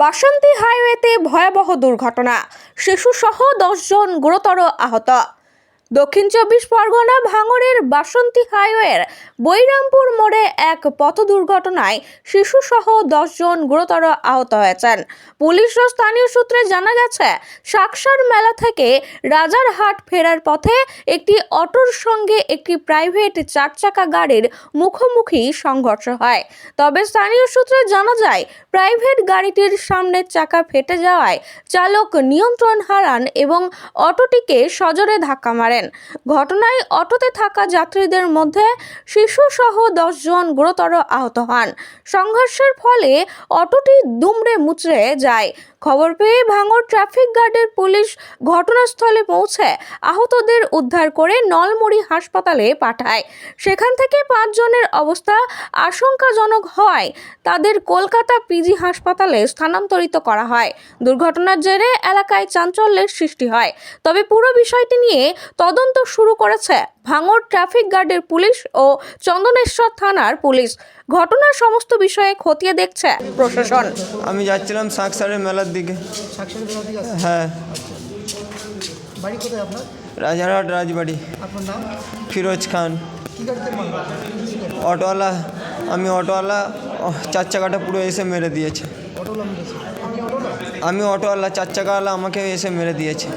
বাসন্তী হাইওয়েতে ভয়াবহ দুর্ঘটনা। শিশুসহ দশজন গুরুতর আহত। দক্ষিণ চব্বিশ পরগনা ভাঙড়ের বাসন্তী হাইওয়ের বৈরামপুর মোড়ে এক পথ দুর্ঘটনায় শিশুসহ দশজন গুরুতর আহত হয়েছেন। পুলিশ ও স্থানীয় সূত্রে জানা গেছে, সাকসার মেলা থেকে রাজারহাট ফেরার পথে একটি অটোর সঙ্গে একটি প্রাইভেট চার চাকা গাড়ির মুখোমুখি সংঘর্ষ হয়। তবে স্থানীয় সূত্রে জানা যায়, প্রাইভেট গাড়িটির সামনের চাকা ফেটে যাওয়ায় চালক নিয়ন্ত্রণ হারান এবং অটোটিকে সজোরে ধাক্কা মারেন। ঘটনায় অটোতে থাকা যাত্রীদের মধ্যে শিশুসহ দশজন গুরুতর আহত হন। সংঘর্ষের ফলে অটোটি দুমড়ে মুচড়ে যায়। খবর পেয়ে ভাঙর ট্রাফিক গার্ডের পুলিশ ঘটনাস্থলে পৌঁছে আহতদের উদ্ধার করে নলমুড়ি হাসপাতালে পাঠায়। সেখান থেকে পাঁচজনের অবস্থা আশঙ্কাজনক হয়। তাদের কলকাতা পিজি হাসপাতালে স্থানান্তরিত করা হয়। দুর্ঘটনার জেরে এলাকায় চাঞ্চল্যের সৃষ্টি হয়। তবে পুরো বিষয়টি নিয়ে তদন্ত শুরু করেছে ভাঙড় ট্রাফিক গার্ডের পুলিশ ও চন্দনেশ্বর থানার পুলিশ। ঘটনার সমস্ত বিষয়ে খতিয়ে দেখছে প্রশাসন। আমি যাচ্ছিলাম শাকসারের মেলার দিকে। আসছে হ্যাঁ। বাড়ি কোথায় আপনার? রাজারহাট রাজবাড়ি। আপনার নাম? ফিরোজ খান। অটোওয়ালা। আমি অটোওয়ালা। চার চাকাটা পুরো এসে মেরে দিয়েছে। আমি অটোওয়ালা চার চাকাওয়ালা আমাকে এসে মেরে দিয়েছে।